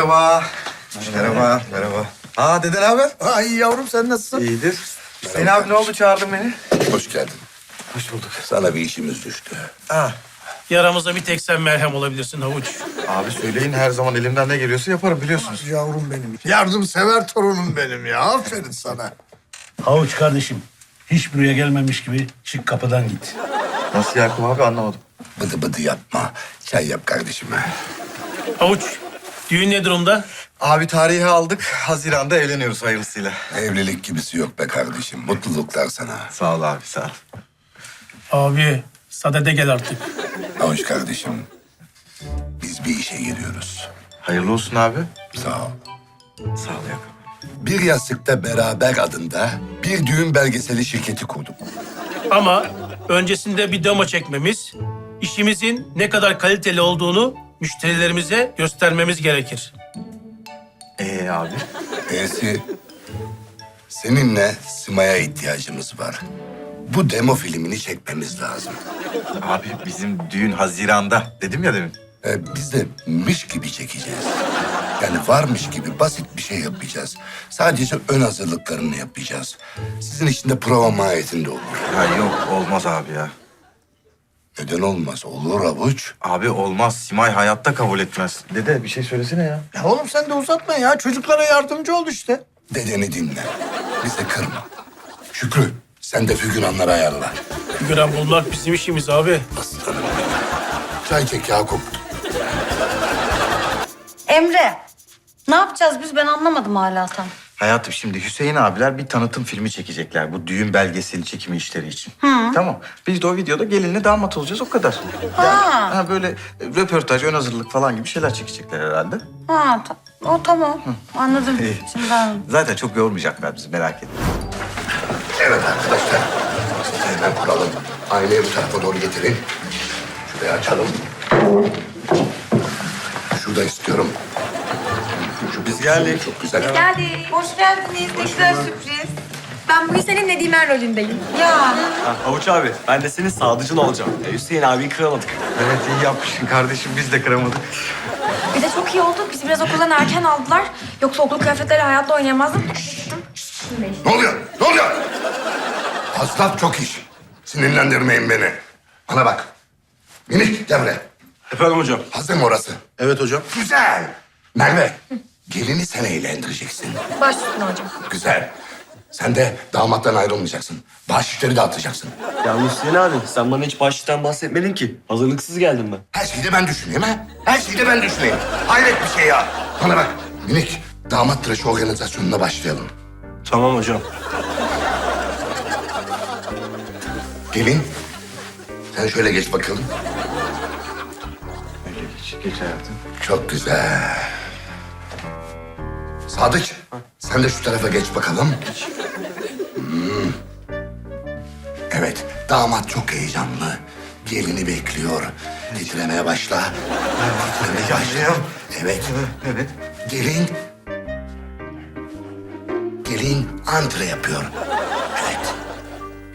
Merhaba. Merhaba, merhaba. Aa dede ne haber? Ay yavrum sen nasılsın? İyidir. Hüseyin abi ne oldu çağırdın beni? Hoş geldin. Hoş bulduk. Sana bir işimiz düştü. Aa, Yaramıza bir tek sen merhem olabilirsin havuç. abi söyleyin her zaman elimden ne geliyorsa yaparım biliyorsunuz. Yavrum benim. Yardımsever torunum benim ya. Aferin sana. Havuç kardeşim, hiç buraya gelmemiş gibi çık kapıdan git. Nasıl Yakup abi anlamadım. Bıdı bıdı yapma. Çay yap kardeşime. Havuç, düğün ne durumda? Abi tarihi aldık. Haziran'da evleniyoruz hayırlısıyla. Evlilik gibisi yok be kardeşim. Mutluluklar sana. Sağ ol abi sağ ol. Abi, sadede gel artık. Hoş kardeşim. Biz bir işe giriyoruz. Hayırlı olsun abi. Sağ ol. Sağ ol Yakup. Bir yastıkta beraber adında bir düğün belgeseli şirketi kurduk. Ama öncesinde bir demo çekmemiz, işimizin ne kadar kaliteli olduğunu müşterilerimize göstermemiz gerekir. Ee abi? E'si seninle Sima'ya ihtiyacımız var. Bu demo filmini çekmemiz lazım. Abi bizim düğün Haziran'da dedim ya demin. Ee, biz de miş gibi çekeceğiz. Yani varmış gibi basit bir şey yapacağız. Sadece ön hazırlıklarını yapacağız. Sizin için de prova mahiyetinde olur. Ya yok olmaz abi ya. Neden olmaz? Olur avuç. Abi olmaz. Simay hayatta kabul etmez. Dede bir şey söylesene ya. Ya oğlum sen de uzatma ya. Çocuklara yardımcı ol işte. Dedeni dinle. Bizi kırma. Şükrü sen de figüranları ayarla. Figüran bulmak bizim işimiz abi. Aslanım. Çay çek Yakup. Emre, ne yapacağız biz? Ben anlamadım hala tam. Hayatım şimdi Hüseyin abiler bir tanıtım filmi çekecekler bu düğün belgeseli çekimi işleri için. Tamam. Biz de o videoda gelinle damat olacağız o kadar. Ha. Ha böyle röportaj, ön hazırlık falan gibi şeyler çekecekler herhalde. Ha, ta- o tamam. Anladım. İyi. Şimdi anladım. Zaten çok yormayacaklar bizi merak etme. Evet arkadaşlar. Hemen kuralım. Aileyi bu tarafa doğru getirin. Şurayı açalım. Şurada istiyorum. Şu Biz geldik. Çok güzel. Geldik. Hoş geldiniz. Ne güzel sürpriz. Ben bu senin Nedimen rolündeyim. Ya. Ha, Havuç abi, ben de senin sadıcın olacağım. E, Hüseyin abiyi kıramadık. Evet iyi yapmışsın kardeşim biz de kıramadık. Bir de çok iyi oldu. Bizi biraz okuldan erken aldılar. Yoksa okul kıyafetleriyle hayatta oynayamazdım. Ne oluyor? Ne oluyor? Az laf çok iş. Sinirlendirmeyin beni. Bana bak. Minik devre. Efendim hocam? Hazır mı orası? Evet hocam. Güzel. Merve, gelini sen eğlendireceksin. Baş üstüne hocam. Güzel. Sen de damattan ayrılmayacaksın. Bahşişleri dağıtacaksın. Yalnız Hüseyin abi, sen bana hiç baştan bahsetmedin ki. Hazırlıksız geldim ben. Her şeyi de ben düşüneyim ha? Her şeyi de ben düşüneyim. Hayret bir şey ya. Bana bak minik damat tıraşı organizasyonuna başlayalım. Tamam hocam. Gelin. Sen şöyle geç bakalım. Öyle geç, geç hayatım. Çok güzel. Sadık sen de şu tarafa geç bakalım. Hmm. Evet damat çok heyecanlı. Gelini bekliyor. Titremeye başla. Titremeye başla. Evet. Evet. Gelin... Gelin antre yapıyor. Evet.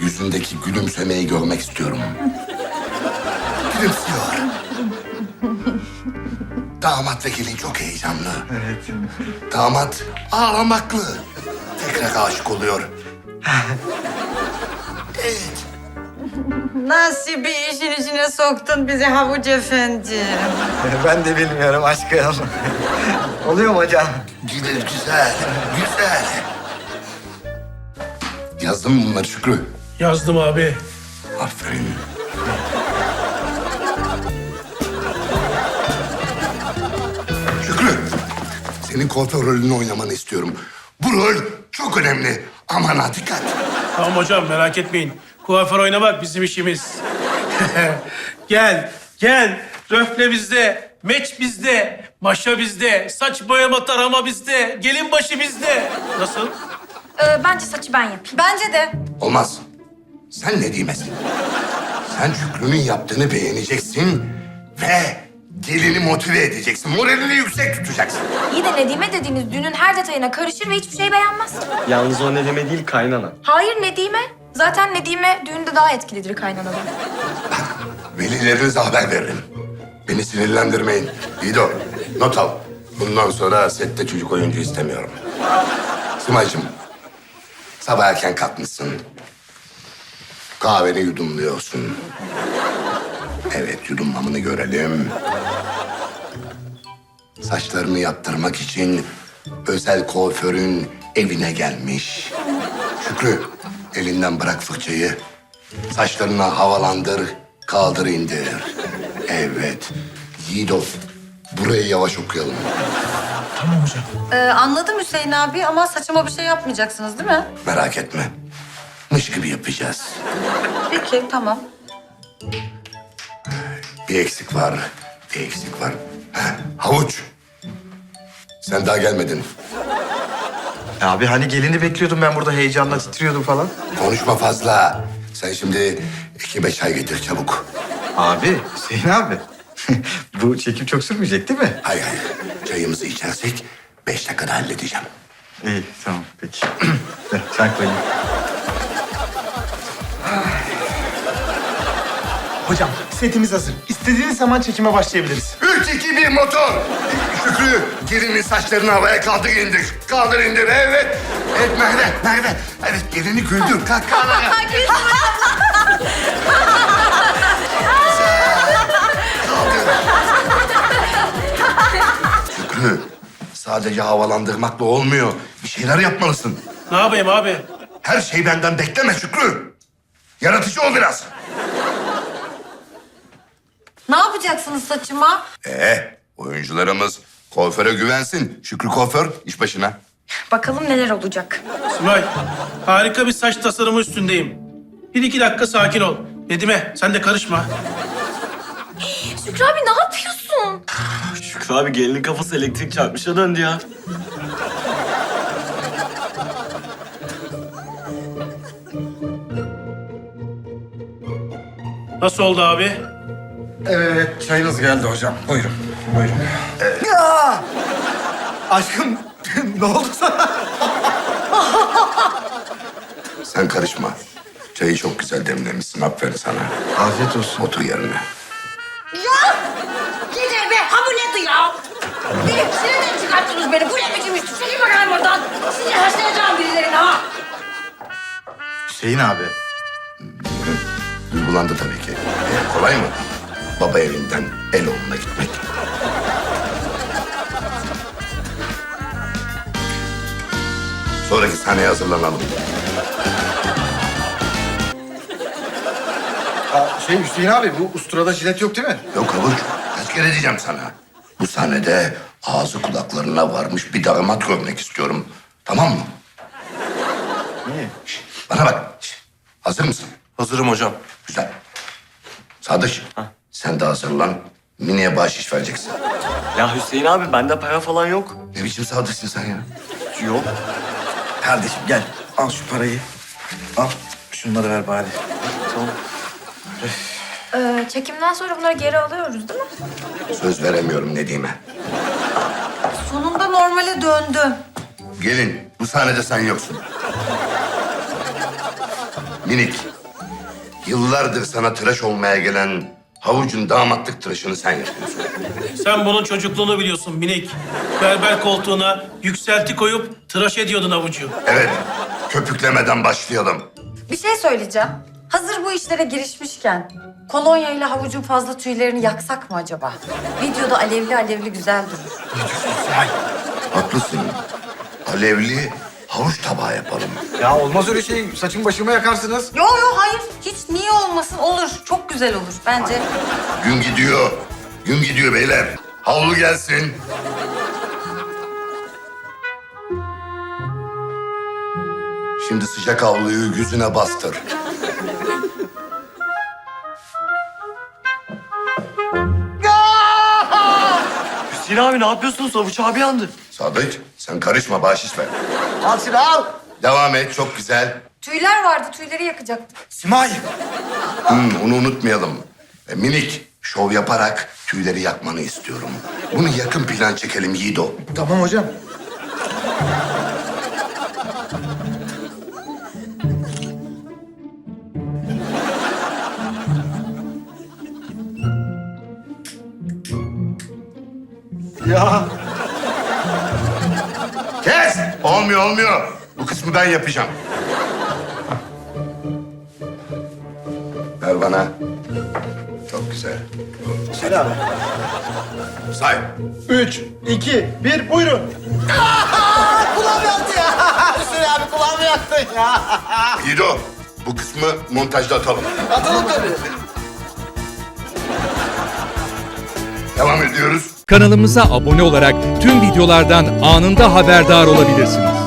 Yüzündeki gülümsemeyi görmek istiyorum. Gülümsüyor. Damat ve gelin çok heyecanlı. Evet. Damat ağlamaklı. Tekrar aşık oluyor. evet. Nasıl bir işin içine soktun bizi Havuç Efendi? ben de bilmiyorum aşkım. Oluyor mu hocam? Güzel, güzel, güzel. Yazdın mı bunları Şükrü? Yazdım abi. Aferin. Senin kuaför rolünü oynamanı istiyorum. Bu rol çok önemli. Aman ha dikkat. Tamam hocam merak etmeyin. Kuaför oynamak bizim işimiz. gel, gel. Röfle bizde, meç bizde, maşa bizde, saç boyama tarama bizde, gelin başı bizde. Nasıl? Ee, bence saçı ben yapayım. Bence de. Olmaz. Sen ne diyemezsin? Sen Şükrü'nün yaptığını beğeneceksin ve gelini motive edeceksin. Moralini yüksek tutacaksın. İyi de Nedime dediğiniz düğünün her detayına karışır ve hiçbir şey beğenmez. Yalnız o ne deme değil, kaynana. Hayır Nedime. Zaten Nedime düğünde daha etkilidir kaynanadan. Velilerinize haber veririm. Beni sinirlendirmeyin. İdo, not al. Bundan sonra sette çocuk oyuncu istemiyorum. Simay'cığım, sabah erken kalkmışsın. Kahveni yudumluyorsun. Evet, yudumlamını görelim. Saçlarını yaptırmak için özel kuaförün evine gelmiş. Şükrü, elinden bırak fırçayı. Saçlarını havalandır, kaldır indir. Evet. Yiğido, burayı yavaş okuyalım. Ee, anladım Hüseyin abi ama saçıma bir şey yapmayacaksınız değil mi? Merak etme. Mış gibi yapacağız. Peki tamam. Bir eksik var, bir eksik var. Heh, havuç. Sen daha gelmedin. Abi hani gelini bekliyordum ben burada heyecanla titriyordum falan. Konuşma fazla. Sen şimdi ekibe çay getir çabuk. Abi Hüseyin abi. Bu çekim çok sürmeyecek değil mi? Hay hay. Çayımızı içersek beş dakikada halledeceğim. İyi tamam peki. Ver, Sen koyayım. Hocam setimiz hazır. İstediğiniz zaman çekime başlayabiliriz. Üç, iki, bir motor. Şükrü, gelinin saçlarını havaya kaldır indir. Kaldır indir, evet. Evet Merve, Merve. Evet, gelini güldür. Kalk, kalk. Şükrü, sadece havalandırmakla olmuyor. Bir şeyler yapmalısın. Ne yapayım abi? Her şeyi benden bekleme Şükrü. Yaratıcı ol biraz. Ne yapacaksınız saçıma? Ee, oyuncularımız kuaföre güvensin. Şükrü kuaför iş başına. Bakalım neler olacak. Simay, harika bir saç tasarımı üstündeyim. Bir iki dakika sakin ol. Nedime, sen de karışma. Şükrü abi ne yapıyorsun? Şükrü abi gelinin kafası elektrik çarpmışa döndü ya. Nasıl oldu abi? Evet çayınız geldi hocam. Buyurun. Buyurun. Aşkım ne oldu sana? Sen karışma. Çayı çok güzel demlemişsin. Aferin sana. Afiyet olsun. Otur yerine. Yeter be ha bu nedir ya? Benim sinirden çıkarttınız beni. Bu ne biçim iş? Çekil bakalım buradan. Sizi haşlayacağım birilerine ha. Hüseyin abi. Duygulandı tabii ki. Ee, kolay mı? Baba evinden el oğluna gitmek. Sonraki sahneye hazırlanalım. Aa, şey Hüseyin abi bu usturada jilet yok değil mi? Yok havuç. Kaç kere diyeceğim sana. Bu sahnede ağzı kulaklarına varmış bir damat görmek istiyorum. Tamam mı? Niye? Bana bak. Hazır mısın? Hazırım hocam. Güzel. Sadıç, sen de hazırlan. Mine'ye bahşiş vereceksin. Ya Hüseyin abi bende para falan yok. Ne biçim sadıçsın sen ya? Yok. Kardeşim gel al şu parayı. Al şunları ver bari. Tamam. Ee, çekimden sonra bunları geri alıyoruz değil mi? Söz veremiyorum Nedim'e. Sonunda normale döndüm. Gelin, bu sahnede sen yoksun. Minik, yıllardır sana tıraş olmaya gelen havucun damatlık tıraşını sen yapıyorsun. Sen bunun çocukluğunu biliyorsun minik. Berber koltuğuna yükselti koyup tıraş ediyordun avucu. Evet, köpüklemeden başlayalım. Bir şey söyleyeceğim. Hazır bu işlere girişmişken kolonya ile havucun fazla tüylerini yaksak mı acaba? Videoda alevli alevli güzel durur. Haklısın. Alevli havuç tabağı yapalım. Ya olmaz öyle şey. Saçımı başıma yakarsınız. Yo yo hayır. Olmasın? Olur. Çok güzel olur bence. Gün gidiyor. Gün gidiyor beyler. Havlu gelsin. Şimdi sıcak havluyu yüzüne bastır. Hüseyin abi ne yapıyorsun? Savuç abi yandı. Sadık sen karışma bahşiş ver. Al şunu al. Devam et çok güzel. Tüyler vardı. Tüyleri yakacaktık. Simay. Hmm, onu unutmayalım. E, minik şov yaparak tüyleri yakmanı istiyorum. Bunu yakın plan çekelim Yiğido. Tamam hocam. Ya Kes! Olmuyor, olmuyor. Bu kısmı ben yapacağım. Ver bana. Çok güzel. Selam. Say. Üç, iki, bir, buyurun. Kulağım yaktı ya. Hüseyin abi kulağımı yaktın ya. İdo, bu kısmı montajda atalım. Atalım tabii. Devam ediyoruz. Kanalımıza abone olarak tüm videolardan anında haberdar olabilirsiniz.